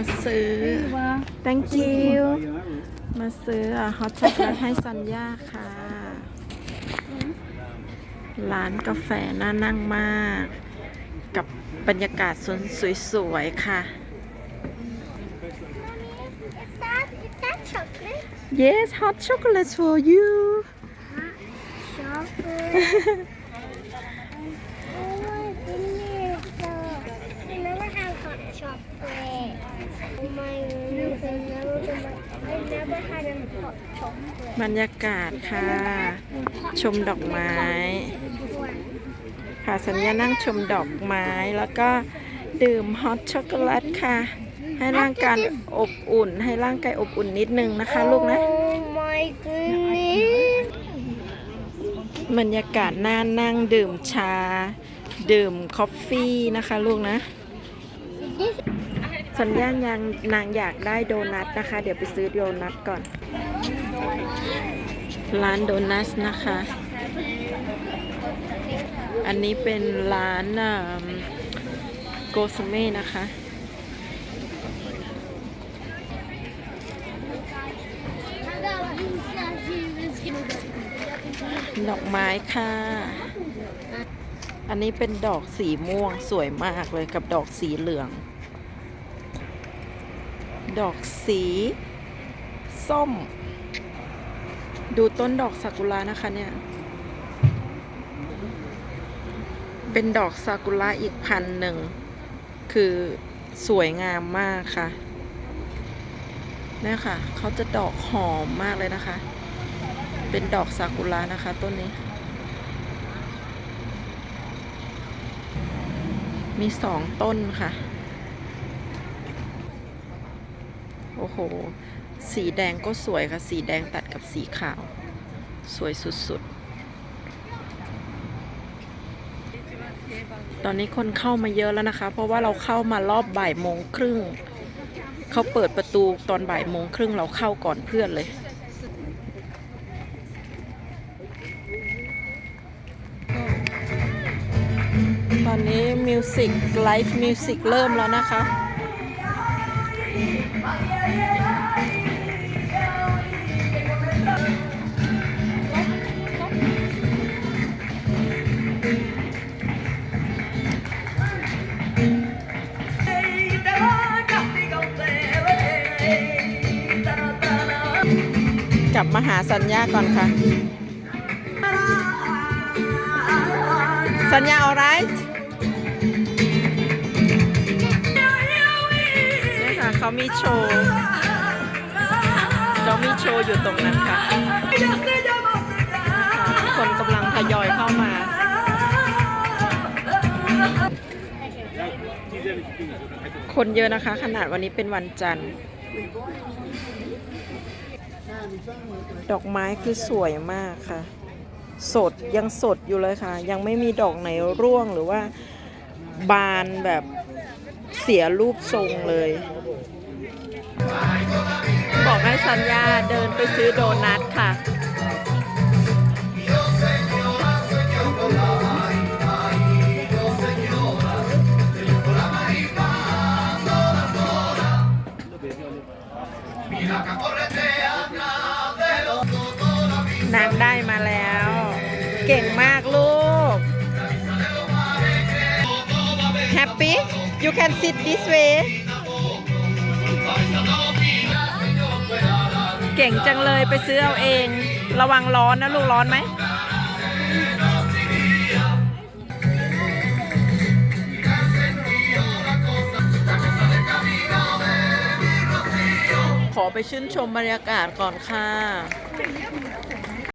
มาซื้อ thank you มาซื้อฮอตช็อกโกแลตให้สัญญาค่ะ ร้านกาแฟน่านั่งมาก กับบรรยากาศสวนสวยๆค่ะ Is that is that chocolate? yes hot chocolate for you Chocolate. บรรยากาศค่ะ ชมดอกไม้ ค่ะสัญญานั่งชมดอกไม้แล้วก็ดื่มฮอตช็อกโกแลตค่ะ ให้ร่างกายอบอุ่น ให้ร่างกายอบอุ่นนิดนึงนะคะ ลูกนะบรรยากาศน่านั่งดื่มชา ดื่มคอฟฟี่นะคะ ลูกนะ สัญญาณยังนางอยากได้โดนัทนะคะ เดี๋ยวไปซื้อโดนัทก่อน ร้านโดนัทนะคะ อันนี้เป็นร้านโกสเม่นะคะดอกไม้ค่ะ อันนี้เป็นดอกสีม่วงสวยมากเลยกับดอกสีเหลือง ดอกสี ส้ม ดูต้นดอกซากุระนะคะเนี่ย เป็นดอกซากุระอีกพันหนึ่ง คือสวยงามมากค่ะเนี่ยค่ะ เขาจะดอกหอมมากเลยนะคะ เป็นดอกซากุระนะคะต้นนี้ มีสองต้นค่ะ โอ้โห สีแดงก็สวยค่ะ สีแดงตัดกับสีขาว สวยสุดๆ ตอนนี้คนเข้ามาเยอะแล้วนะคะ เพราะว่าเราเข้ามารอบบ่ายโมงครึ่ง เขาเปิดประตูตอนบ่ายโมงครึ่งเราเข้าก่อนเพื่อนเลยตอนนี้มิวสิกไลฟ์มิวสิกเริ่มแล้วนะคะ กลับมาหาสัญญาก่อนค่ะ สัญญา alright มีโชว์เขามีโชว์อยู่ตรงนั้นค่ะคนกำลังทยอยเข้ามาคนเยอะนะคะ ขนาดวันนี้เป็นวันจันทร์ ดอกไม้คือสวยมากค่ะ สดยังสดอยู่เลยค่ะ ยังไม่มีดอกไหนร่วงหรือว่าบานแบบเสียรูปทรงเลย สัญญาเดินไปซื้อโดนัทค่ะ นางได้มาแล้ว เก่งมากลูก Happy you can sit this way เก่งจังเลยไปซื้อเอาเอง ระวังร้อนนะลูกร้อนไหมขอไปชื่นชมบรรยากาศก่อนค่ะ